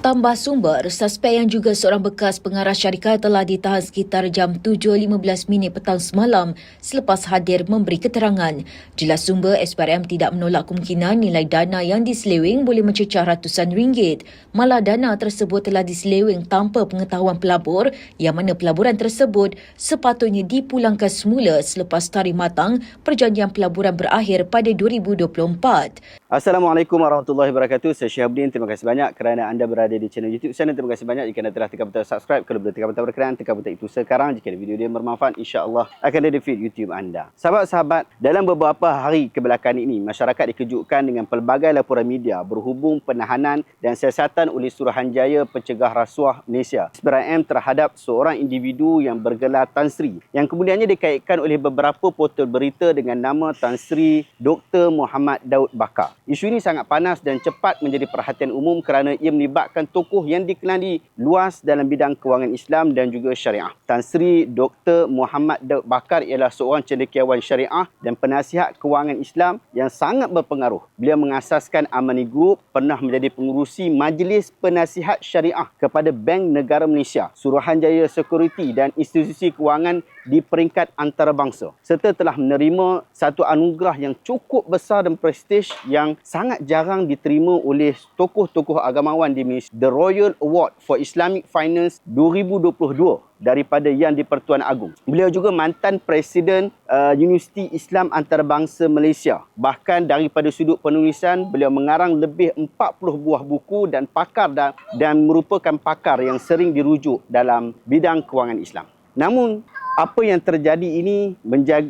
Tambah sumber, suspek yang juga seorang bekas pengarah syarikat telah ditahan sekitar jam 7.15 minit petang semalam selepas hadir memberi keterangan. Jelas sumber, SPRM tidak menolak kemungkinan nilai dana yang diseleweng boleh mencecah ratusan ringgit. Malah dana tersebut telah diseleweng tanpa pengetahuan pelabur yang mana pelaburan tersebut sepatutnya dipulangkan semula selepas tarikh matang perjanjian pelaburan berakhir pada 2024. Assalamualaikum warahmatullahi wabarakatuh. Saya Syahabudin. Terima kasih banyak kerana anda berada di channel YouTube channel. Terima kasih banyak jika anda telah tekan butang subscribe. Kalau belum tekan butang berkenaan, tekan butang itu sekarang. Jika video dia bermanfaat, insya-Allah akan ada feed YouTube anda. Sahabat-sahabat, dalam beberapa hari kebelakangan ini, masyarakat dikejutkan dengan pelbagai laporan media berhubung penahanan dan siasatan oleh Suruhanjaya Pencegah Rasuah Malaysia SPRM terhadap seorang individu yang bergelar Tan Sri yang kemudiannya dikaitkan oleh beberapa portal berita dengan nama Tan Sri Dr. Muhammad Daud Bakar. Isu ini sangat panas dan cepat menjadi perhatian umum kerana ia melibatkan tokoh yang dikenali luas dalam bidang kewangan Islam dan juga syariah. Tan Sri Dr. Muhammad Daud Bakar ialah seorang cendekiawan syariah dan penasihat kewangan Islam yang sangat berpengaruh. Beliau mengasaskan Amani Group, pernah menjadi pengurusi Majlis Penasihat Syariah kepada Bank Negara Malaysia, Suruhanjaya Security dan institusi kewangan di peringkat antarabangsa serta telah menerima satu anugerah yang cukup besar dan prestij yang sangat jarang diterima oleh tokoh-tokoh agamawan di Malaysia The Royal Award for Islamic Finance 2022 daripada Yang di-Pertuan Agong. Beliau juga mantan Presiden uh, Universiti Islam Antarabangsa Malaysia. Bahkan daripada sudut penulisan, beliau mengarang lebih 40 buah buku dan pakar dan, dan merupakan pakar yang sering dirujuk dalam bidang kewangan Islam. Namun, apa yang terjadi ini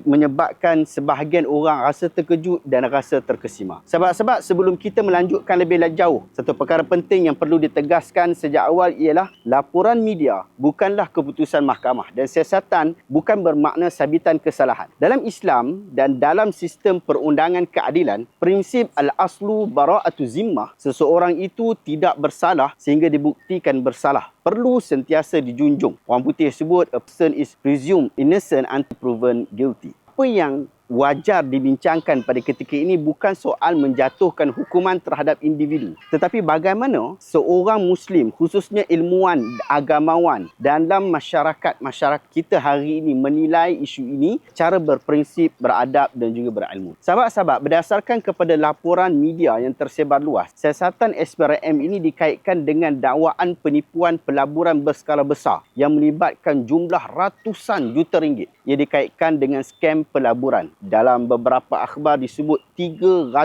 menyebabkan sebahagian orang rasa terkejut dan rasa terkesima. Sebab-sebab sebelum kita melanjutkan lebih jauh, satu perkara penting yang perlu ditegaskan sejak awal ialah laporan media bukanlah keputusan mahkamah dan siasatan bukan bermakna sabitan kesalahan. Dalam Islam dan dalam sistem perundangan keadilan, prinsip al-aslu bara'atu zimmah, seseorang itu tidak bersalah sehingga dibuktikan bersalah perlu sentiasa dijunjung. Orang putih sebut a person is presumed innocent until proven guilty. Apa yang wajar dibincangkan pada ketika ini bukan soal menjatuhkan hukuman terhadap individu tetapi bagaimana seorang muslim khususnya ilmuwan agamawan dalam masyarakat masyarakat kita hari ini menilai isu ini cara berprinsip beradab dan juga berilmu. Sahabat-sahabat berdasarkan kepada laporan media yang tersebar luas siasatan SPRM ini dikaitkan dengan dakwaan penipuan pelaburan berskala besar yang melibatkan jumlah ratusan juta ringgit. Ia dikaitkan dengan skam pelaburan dalam beberapa akhbar disebut 300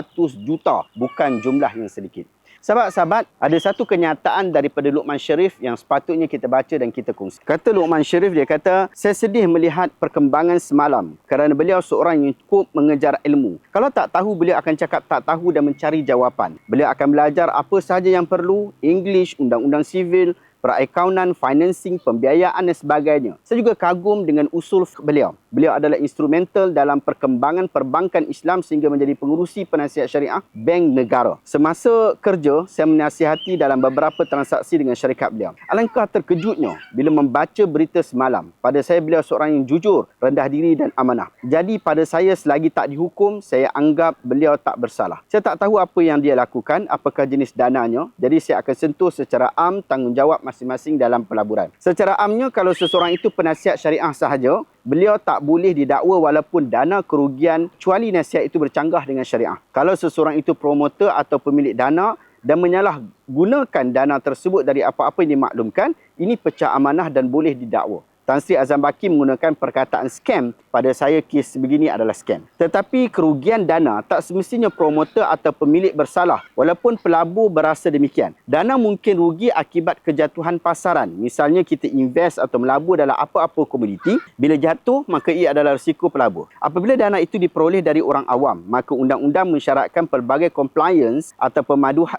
juta bukan jumlah yang sedikit. Sahabat-sahabat, ada satu kenyataan daripada Luqman Sharif yang sepatutnya kita baca dan kita kongsi. Kata Luqman Sharif, dia kata, saya sedih melihat perkembangan semalam kerana beliau seorang yang cukup mengejar ilmu. Kalau tak tahu, beliau akan cakap tak tahu dan mencari jawapan. Beliau akan belajar apa sahaja yang perlu, English, undang-undang sivil, perakaunan, financing, pembiayaan dan sebagainya. Saya juga kagum dengan usul beliau. Beliau adalah instrumental dalam perkembangan perbankan Islam sehingga menjadi pengurusi penasihat syariah bank negara. Semasa kerja, saya menasihati dalam beberapa transaksi dengan syarikat beliau. Alangkah terkejutnya bila membaca berita semalam. Pada saya, beliau seorang yang jujur, rendah diri dan amanah. Jadi pada saya selagi tak dihukum, saya anggap beliau tak bersalah. Saya tak tahu apa yang dia lakukan, apakah jenis dananya. Jadi saya akan sentuh secara am tanggungjawab masing-masing dalam pelaburan. Secara amnya, kalau seseorang itu penasihat syariah sahaja, beliau tak boleh didakwa walaupun dana kerugian kecuali nasihat itu bercanggah dengan syariah. Kalau seseorang itu promotor atau pemilik dana dan menyalahgunakan dana tersebut dari apa-apa yang dimaklumkan, ini pecah amanah dan boleh didakwa. Tan Sri Azam Baki menggunakan perkataan scam pada saya kes begini adalah scam. Tetapi kerugian dana tak semestinya promotor atau pemilik bersalah walaupun pelabur berasa demikian. Dana mungkin rugi akibat kejatuhan pasaran. Misalnya kita invest atau melabur dalam apa-apa komoditi, bila jatuh maka ia adalah risiko pelabur. Apabila dana itu diperoleh dari orang awam, maka undang-undang mensyaratkan pelbagai compliance atau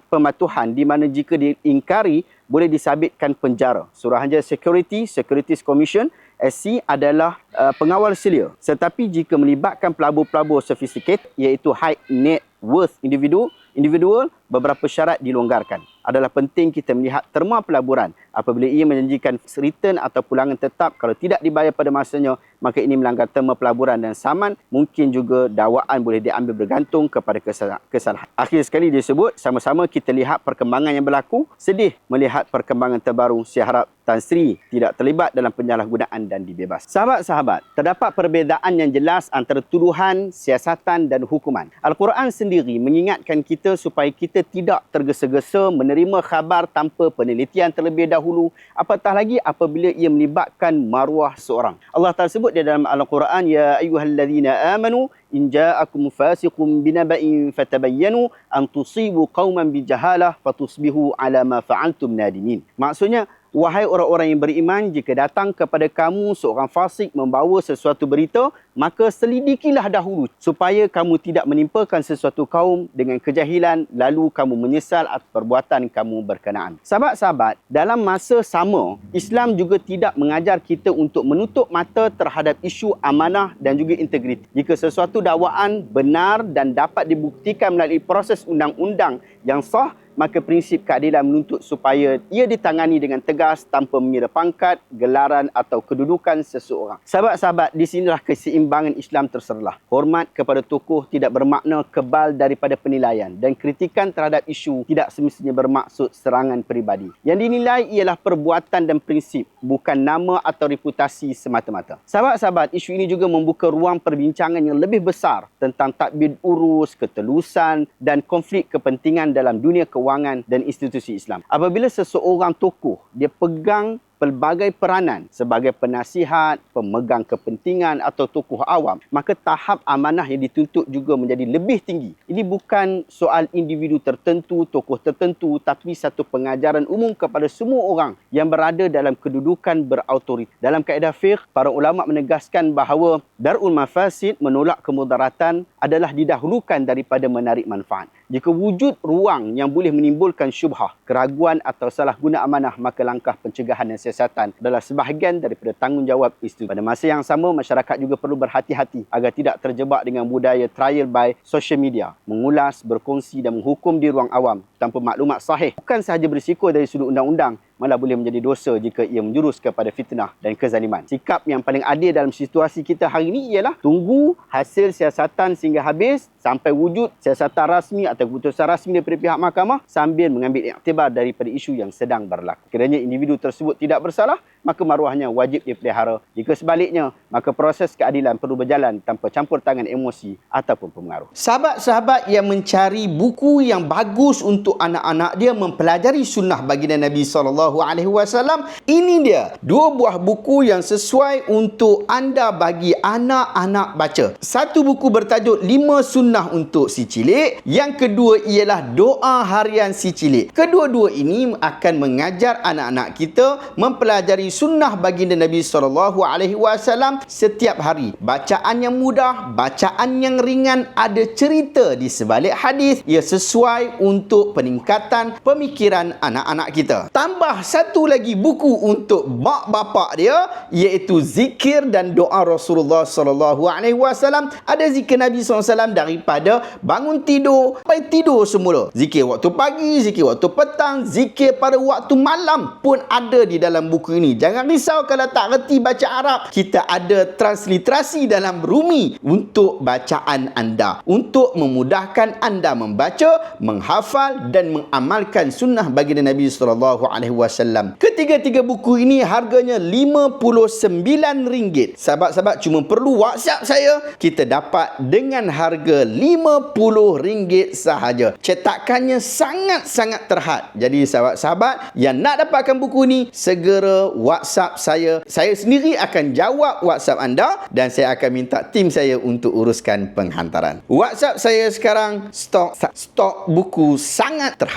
pematuhan di mana jika diingkari boleh disabitkan penjara. Suruhanjaya Security, Securities Commission, SC adalah uh, pengawal selia. Tetapi jika melibatkan pelabur-pelabur sophisticated iaitu high net worth individu, individual, beberapa syarat dilonggarkan. Adalah penting kita melihat terma pelaburan apabila ia menjanjikan return atau pulangan tetap kalau tidak dibayar pada masanya maka ini melanggar terma pelaburan dan saman. Mungkin juga dakwaan boleh diambil bergantung kepada kesalahan. Akhir sekali disebut, sama-sama kita lihat perkembangan yang berlaku. Sedih melihat perkembangan terbaru. Saya harap Tan Sri tidak terlibat dalam penyalahgunaan dan dibebas. Sahabat-sahabat, terdapat perbezaan yang jelas antara tuduhan, siasatan dan hukuman. Al-Quran sendiri mengingatkan kita supaya kita tidak tergesa-gesa menerima khabar tanpa penelitian terlebih dahulu, apatah lagi apabila ia melibatkan maruah seorang. Allah Taala sebut di dalam Al-Quran, ya ayyuhallazina amanu in ja'akum fasiqun binaba'in fatabayyanu an tusibu qauman bijahalah fatusbihu ala ma fa'altum nadimin. Maksudnya Wahai orang-orang yang beriman, jika datang kepada kamu seorang fasik membawa sesuatu berita, maka selidikilah dahulu supaya kamu tidak menimpakan sesuatu kaum dengan kejahilan lalu kamu menyesal atas perbuatan kamu berkenaan. Sahabat-sahabat, dalam masa sama, Islam juga tidak mengajar kita untuk menutup mata terhadap isu amanah dan juga integriti. Jika sesuatu dakwaan benar dan dapat dibuktikan melalui proses undang-undang yang sah, maka prinsip keadilan menuntut supaya ia ditangani dengan tegas tanpa mengira pangkat, gelaran atau kedudukan seseorang. Sahabat-sahabat, di sinilah keseimbangan Islam terserlah. Hormat kepada tokoh tidak bermakna kebal daripada penilaian dan kritikan terhadap isu tidak semestinya bermaksud serangan peribadi. Yang dinilai ialah perbuatan dan prinsip, bukan nama atau reputasi semata-mata. Sahabat-sahabat, isu ini juga membuka ruang perbincangan yang lebih besar tentang takbir urus, ketelusan dan konflik kepentingan dalam dunia keuangan kewangan dan institusi Islam. Apabila seseorang tokoh dia pegang pelbagai peranan sebagai penasihat, pemegang kepentingan atau tokoh awam, maka tahap amanah yang dituntut juga menjadi lebih tinggi. Ini bukan soal individu tertentu, tokoh tertentu, tapi satu pengajaran umum kepada semua orang yang berada dalam kedudukan berautoritas. Dalam kaedah fiqh, para ulama menegaskan bahawa darul mafasid menolak kemudaratan adalah didahulukan daripada menarik manfaat. Jika wujud ruang yang boleh menimbulkan syubhah, keraguan atau salah guna amanah, maka langkah pencegahan dan siasatan adalah sebahagian daripada tanggungjawab institusi. Pada masa yang sama, masyarakat juga perlu berhati-hati agar tidak terjebak dengan budaya trial by social media, mengulas, berkongsi dan menghukum di ruang awam tanpa maklumat sahih. Bukan sahaja berisiko dari sudut undang-undang, malah boleh menjadi dosa jika ia menjurus kepada fitnah dan kezaliman. Sikap yang paling adil dalam situasi kita hari ini ialah tunggu hasil siasatan sehingga habis sampai wujud siasatan rasmi atau keputusan rasmi daripada pihak mahkamah sambil mengambil iktibar daripada isu yang sedang berlaku. Kerana individu tersebut tidak bersalah, maka maruahnya wajib dipelihara. Jika sebaliknya, maka proses keadilan perlu berjalan tanpa campur tangan emosi ataupun pengaruh. Sahabat-sahabat yang mencari buku yang bagus untuk anak-anak dia mempelajari sunnah baginda Nabi sallallahu alaihi wasallam, ini dia dua buah buku yang sesuai untuk anda bagi anak-anak baca. Satu buku bertajuk Lima Sunnah untuk si cilik, yang kedua ialah Doa Harian si cilik. Kedua-dua ini akan mengajar anak-anak kita mempelajari sunnah baginda Nabi sallallahu alaihi wasallam setiap hari. Bacaan yang mudah, bacaan yang ringan, ada cerita di sebalik hadis. Ia sesuai untuk peningkatan pemikiran anak-anak kita. Tambah satu lagi buku untuk mak bapak dia iaitu zikir dan doa Rasulullah sallallahu alaihi wasallam. Ada zikir Nabi SAW daripada bangun tidur sampai tidur semula. Zikir waktu pagi, zikir waktu petang, zikir pada waktu malam pun ada di dalam buku ini. Jangan risau kalau tak reti baca Arab. Kita ada transliterasi dalam Rumi untuk bacaan anda. Untuk memudahkan anda membaca, menghafal dan mengamalkan sunnah baginda Nabi sallallahu alaihi wasallam. Ketiga-tiga buku ini harganya RM59. Sahabat-sahabat cuma perlu WhatsApp saya, kita dapat dengan harga RM50 sahaja. Cetakannya sangat-sangat terhad. Jadi sahabat-sahabat yang nak dapatkan buku ni, segera WhatsApp saya. Saya sendiri akan jawab WhatsApp anda dan saya akan minta tim saya untuk uruskan penghantaran. WhatsApp saya sekarang stok stok buku sangat terhad.